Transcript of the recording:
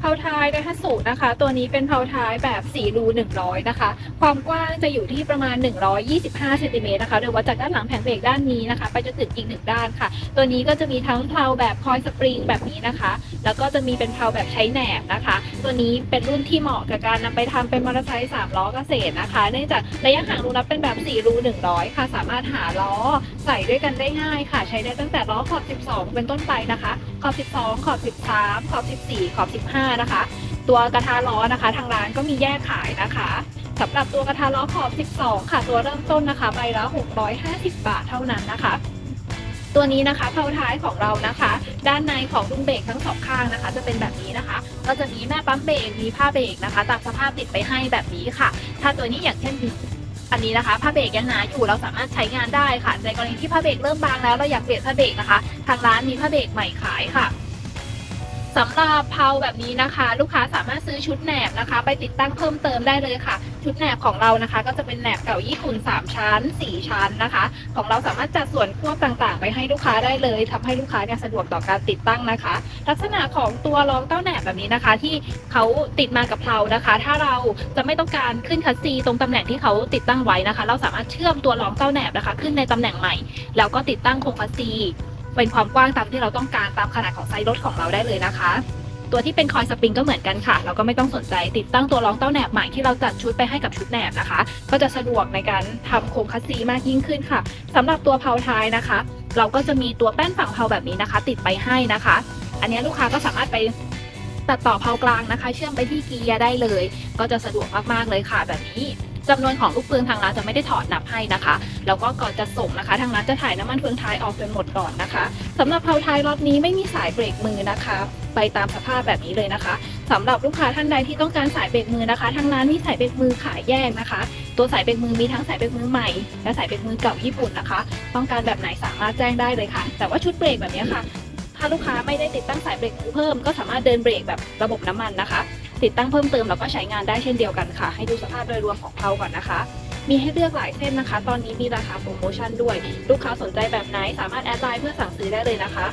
เพาท้ายไดฮัตสุนะคะ ตัวนี้เป็นเพาท้ายแบบ4รู100 นะคะ ความกว้างจะอยู่ที่ประมาณ 125เซนติเมตรนะคะ โดยวัดจากด้านหลังแผงเบรกด้านนี้นะคะ ไปจนถึงอีกหนึ่งด้านค่ะ ตัวนี้ก็จะมีทั้งเพาแบบคอยสปริงแบบนี้นะคะ แล้วก็จะมีเป็นเพาแบบใช้แหนบนะคะ ตัวนี้เป็นรุ่นที่เหมาะกับการนำไปทำเป็นมอเตอร์ไซค์3ล้อเกษตรนะคะ เนื่องจากระยะห่างรูนับเป็นแบบ4รู100 ค่ะ สามารถหาล้อใส่ด้วยกันได้ง่ายค่ะ ใช้ได้ตั้งแต่ล้อขอบ 12 เป็นต้นไปนะคะ ขอบ 12 ขอบ 13 ขอบ 14 ขอบ 15นะคะ ตัวกระทะล้อนะคะ ทางร้านก็มีแยกขายนะคะสำหรับตัวกระทะล้อขอบ 12 ค่ะ ตัวเริ่มต้นนะคะใบละ 650 บาทเท่านั้นนะคะ ตัวนี้นะคะเพลาท้ายของเรานะคะ ด้านในของดุมเบรกทั้งสองข้างนะคะ จะเป็นแบบนี้นะคะ ก็จะมีแม่ปั๊มเบรกมีผ้าเบรกนะคะตามสภาพติดไปให้แบบนี้ค่ะ ถ้าตัวนี้อย่างเช่นอันนี้นะคะผ้าเบรกยังหนาอยู่เราสามารถใช้งานได้ค่ะ ในกรณีที่ผ้าเบรกเริ่มบางแล้วเราอยากเปลี่ยนผ้าเบรกนะคะ ทางร้านมีผ้าเบรกใหม่ขายค่ะ สำหรับเพลาแบบนี้นะคะ ลูกค้าสามารถซื้อชุดแหนบนะคะ ไปติดตั้งเพิ่มเติมได้เลยค่ะ ชุดแหนบของเรานะคะ ก็จะเป็นแหนบเก่าญี่ปุ่น 3 ชั้น 4 ชั้นนะคะ ของเราสามารถจัดส่วนควบต่างๆ ไปให้ลูกค้าได้เลยทำให้ลูกค้าเนี่ยสะดวกต่อการติดตั้งนะคะ ลักษณะของตัวรองเต้าแหนบแบบนี้นะคะ ที่เขาติดมากับเพลานะคะ ถ้าเราจะไม่ต้องการขึ้นคัสซีตรงตำแหน่งที่เขาติดตั้งไว้นะคะ เราสามารถเชื่อมตัวรองเต้าแหนบนะคะ ขึ้นในตำแหน่งใหม่แล้วก็ติดตั้งโครงคัสซี เป็นความกว้างตามที่เราต้องการตามขนาดของไซส์รถของเราได้เลยนะคะ ตัวที่เป็นคอยสปริงก็เหมือนกันค่ะ เราก็ไม่ต้องสนใจติดตั้งตัวรองเต้าแหนบใหม่ที่เราจัดชุดไปให้กับชุดแหนบนะคะ ก็จะสะดวกในการทำโครงคัสซีมากยิ่งขึ้นค่ะสำหรับตัวเพาท้ายนะคะ เราก็จะมีตัวแป้นฝั่งเพาแบบนี้นะคะ ติดไปให้นะคะ อันนี้ลูกค้าก็สามารถไปตัดต่อเพากลางนะคะ เชื่อมไปที่เกียร์ได้เลย ก็จะสะดวกมากๆเลยค่ะแบบนี้ จำนวนของลูกปืนทางร้านจะไม่ได้ถอดนับให้นะคะ แล้วก็ก่อนจะส่งนะคะ ทางร้านจะถ่ายน้ำมันเฟืองท้ายออกจนหมดก่อนนะคะสำหรับเพลาท้ายรอบนี้ไม่มีสายเบรกมือนะคะ ไปตามสภาพแบบนี้เลยนะคะสำหรับลูกค้าท่านใดที่ต้องการสายเบรกมือนะคะ ทางร้านมีสายเบรกมือขายแยกนะคะ ตัวสายเบรกมือมีทั้งสายเบรกมือใหม่และสายเบรกมือเก่าญี่ปุ่นนะคะ ต้องการแบบไหนสามารถแจ้งได้เลยค่ะ แต่ว่าชุดเบรกแบบนี้ค่ะถ้าลูกค้าไม่ได้ติดตั้งสายเบรกมือเพิ่มก็สามารถเดินเบรกแบบระบบน้ำมันนะคะ ติดตั้งเพิ่มเติมแล้วก็ใช้งานได้เช่นเดียวกันค่ะ ให้ดูสภาพโดยรวมของเพลาก่อนนะคะ มีให้เลือกหลายเส้นนะคะ ตอนนี้มีราคาโปรโมชั่นด้วย ลูกค้าสนใจแบบไหนสามารถแอดไลน์เพื่อสั่งซื้อได้เลยนะคะ